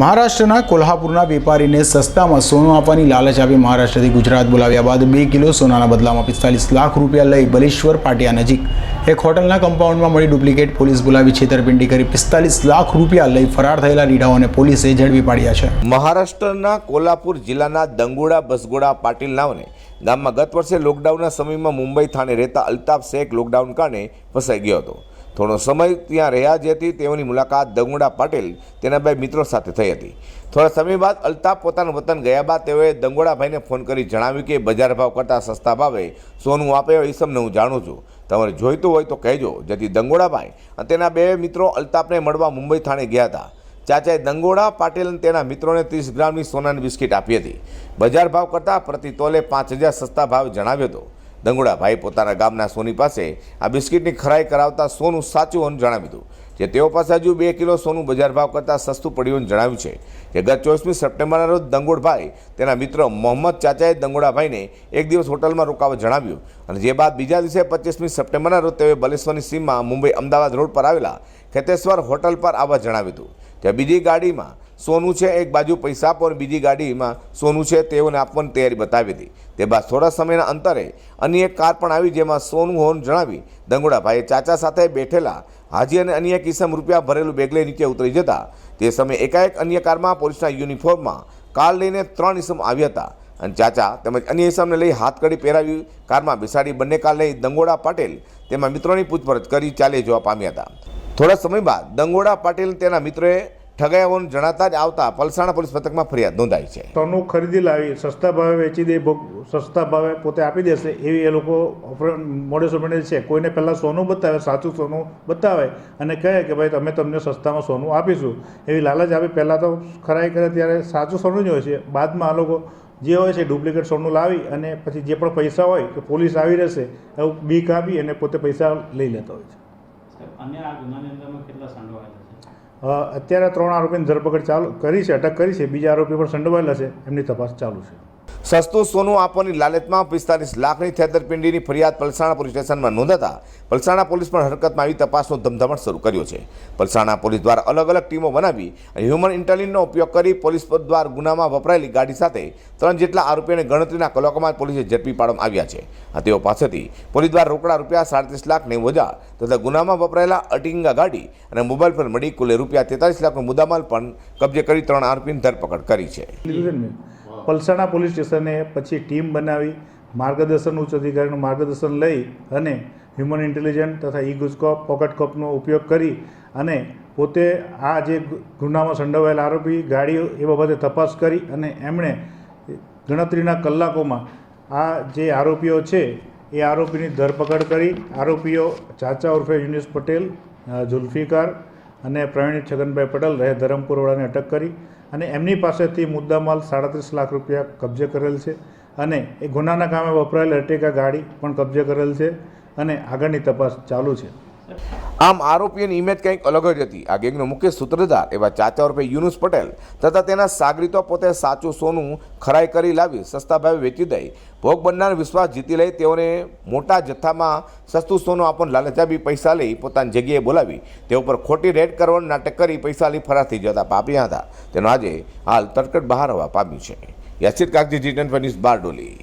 મહારાષ્ટ્રના કોલ્હાપુરના વેપારીને સસ્તામાં સોનું આપવાની લાલચ આપી મહારાષ્ટ્રથી ગુજરાત બોલાવ્યા બાદ બે કિલો સોનાના બદલામાં પિસ્તાલીસ લાખ રૂપિયા લઈ બલેશ્વર પાટિયા નજીક. એક હોટલના કમ્પાઉન્ડમાં મળી ડુપ્લિકેટ પોલીસ બોલાવી છેતરપિંડી કરી પિસ્તાલીસ લાખ રૂપિયા લઈ ફરાર થયેલા રીઢાઓને પોલીસે ઝડપી પાડ્યા છે. મહારાષ્ટ્રના કોલ્હાપુર જિલ્લાના દંગોડા બસગોડા પાટીલ નાવને ગામમાં ગત વર્ષે લોકડાઉનના સમયમાં મુંબઈ થાણે રહેતા અલ્તાફ શેખ લોકડાઉન કારણે ફસાઈ ગયો હતો. થોડો સમય ત્યાં રહ્યા જેથી તેઓની મુલાકાત દંગોડા પાટીલ, તેના બે મિત્રો સાથે થઈ હતી. થોડા સમય બાદ અલ્તાફ પોતાનું વતન ગયા બાદ તેઓએ દંગોડાભાઈને ફોન કરી જણાવ્યું કે બજાર ભાવ કરતાં સસ્તા ભાવે સોનું આપે ઈસમને હું જાણું છું. તમારે જોઈતું હોય તો કહેજો, જેથી દંગોડાભાઈ અને તેના બે મિત્રો અલ્તાફને મળવા મુંબઈ થાણે ગયા હતા. ચાચાએ દંગોડા પાટીલ અને તેના મિત્રોને ત્રીસ ગ્રામની સોનાની બિસ્કિટ આપી હતી. બજાર ભાવ કરતાં પ્રતિ તોલે પાંચ હજાર સસ્તા ભાવ જણાવ્યો હતો. દંગોડાભાઈ પોતાના ગામના સોની પાસે આ બિસ્કિટની ખરાઈ કરાવતા સોનું સાચું હોવાનું જણાવ્યું હતું જે તેઓ પાસે હજુ બે કિલો સોનું બજાર ભાવ કરતાં સસ્તું પડ્યું જણાવ્યું છે. કે ગત ચોવીસમી સપ્ટેમ્બરના રોજ દંગોડભાઈ તેના મિત્ર મોહમ્મદ ચાચાએ દંગોડાભાઈને એક દિવસ હોટલમાં રોકાવા જણાવ્યું અને જે બાદ બીજા દિવસે પચીસમી સપ્ટેમ્બરના રોજ તેઓએ બલેશ્વરની સીમમાં મુંબઈ અમદાવાદ રોડ પર આવેલા ખેતેશ્વર હોટલ પર આવવા જણાવ્યું હતું. ત્યાં બીજી ગાડીમાં સોનું છે એક બાજુ પૈસા પણ બીજી ગાડીમાં સોનું છે તેઓને આપવાની તૈયારી બતાવી હતી. તે બાદ થોડા સમયના અંતરે અન્ય એક કાર પણ આવી જેમાં સોનું હોવાનું જણાવી દંગોડાભાઈએ ચાચા સાથે બેઠેલા હાજી અને અન્ય એક ઇસમ રૂપિયા ભરેલું બેગ લઈ નીચે ઉતરી જતા. તે સમયે એકાએક અન્ય કારમાં પોલીસના યુનિફોર્મમાં કાર લઈને ત્રણ ઇસમ આવ્યા હતા અને ચાચા તેમજ અન્ય ઇસમને લઈ હાથકડી પહેરાવી કારમાં બેસાડી બંને કાર લઈ દંગોડા પાટેલ તેમાં મિત્રોની પૂછપરછ કરી ચાલે જવા પામ્યા હતા. થોડા સમય બાદ દંગોડા પાટીલ તેના મિત્રોએ હોવાનું જણાતા જ આવતા પલસાણા પોલીસ મથકમાં ફરિયાદ નોંધાઈ છે. સોનું ખરીદી લાવી, સસ્તા ભાવે વેચી દે, ભોગ- સસ્તા ભાવે પોતે આપી દેશે, એવી એ લોકો મોડેસ ઓપરેન્ડ છે. કોઈને પહેલાં સોનું બતાવે, સાચું સોનું બતાવે અને કહે કે ભાઈ, અમે તમને સસ્તામાં સોનું આપીશું. એવી લાલચ આપી. પહેલાં તો ખરાઈ કરે ત્યારે સાચું સોનું જ હોય છે. બાદમાં આ લોકો જે હોય છે ડુપ્લિકેટ સોનું લાવી અને પછી જે પણ પૈસા હોય કે પોલીસ આવી રહેશે, એવું બીક આપી અને પોતે પૈસા લઈ લેતા હોય છે. અન્ય આ ગુનાની અંદરમાં કેટલા સંડોવાયેલા છે? અત્યારે ત્રણ આરોપીની ધરપકડ ચાલુ કરી છે, અટક કરી છે. બીજા આરોપી પણ સંડોવાયેલા છે. એમની તપાસ ચાલુ છે. સસ્તું સોનું આપવાની લાલચમાં પિસ્તાલીસ લાખની છેતરપિંડીની ફરિયાદ પલસાણા પોલીસ સ્ટેશનમાં નોંધાતા પલસાણા પોલીસ પણ હરકતમાં આવી તપાસનો ધમધમાટ શરૂ કર્યો છે. પલસાણા પોલીસ દ્વારા અલગ અલગ ટીમો બનાવી અને હ્યુમન ઇન્ટેલિજન્સનો ઉપયોગ કરી પોલીસ દ્વારા ગુનામાં વપરાયેલી ગાડી સાથે ત્રણ જેટલા આરોપીઓને ગણતરીના કલાકોમાં પોલીસે ઝડપી પાડવામાં આવ્યા છે. તેઓ પાસેથી પોલીસ દ્વારા રોકડા રૂપિયા સાડત્રીસ લાખ નેવું હજાર તથા ગુનામાં વપરાયેલા અટિંગા ગાડી અને મોબાઈલ પર મળી કુલે રૂપિયા તેતાલીસ લાખનો મુદ્દામાલ પણ કબજે કરી ત્રણ આરોપીની ધરપકડ કરી છે. પલસાણા પોલીસ સ્ટેશને પછી ટીમ બનાવી, માર્ગદર્શન, ઉચ્ચ અધિકારીનું માર્ગદર્શન લઈ અને હ્યુમન ઇન્ટેલિજન્સ તથા ઈ ગુજકોપ પોકેટ ઉપયોગ કરી અને પોતે આ જે ગુનામાં સંડોવાયેલા આરોપી ગાડીઓ એ બાબતે તપાસ કરી અને એમણે ગણતરીના કલાકોમાં આ જે આરોપીઓ છે, એ આરોપીની ધરપકડ કરી. આરોપીઓ ચાચા ઉર્ફે યુનિસ પટેલ જુલ્ફિકાર અને પ્રવીણ છગનભાઈ પટેલ રહે ધરમપુરવાળાને અટક કરી અને એમની પાસેથી મુદ્દામાલ સાડત્રીસ લાખ રૂપિયા કબજે કરેલ છે અને એ ગુનાના કામે વપરાયેલ અર્ટિકા ગાડી પણ કબજે કરેલ છે અને આગળની તપાસ ચાલુ છે. આમ આરોપીઓની ઇમેજ કંઈક અલગ જ હતી. આ ગેંગનો મુખ્ય સૂત્રધાર એવા ચાચા રૂપે યુનુસ પટેલ તથા તેના સાગરીતો પોતે સાચું સોનું ખરાઈ કરી લાવી સસ્તા ભાવે વેચી દઈ. ભોગ બનનાર વિશ્વાસ જીતી લઈ તેઓને મોટા જથ્થામાં સસ્તું સોનું આપણને લાલચ આપી પૈસા લઈ પોતાની જગ્યાએ બોલાવી. તે ઉપર ખોટી રેડ કરવાનું નાટક કરી પૈસા લઈ ફરાર થઈ જતા પાપ્યા હતા. તેનો આજે હાલ તરકટ બહાર આવવા પામ્યું છે. Yasir Kagzi, G ten news Bardoli.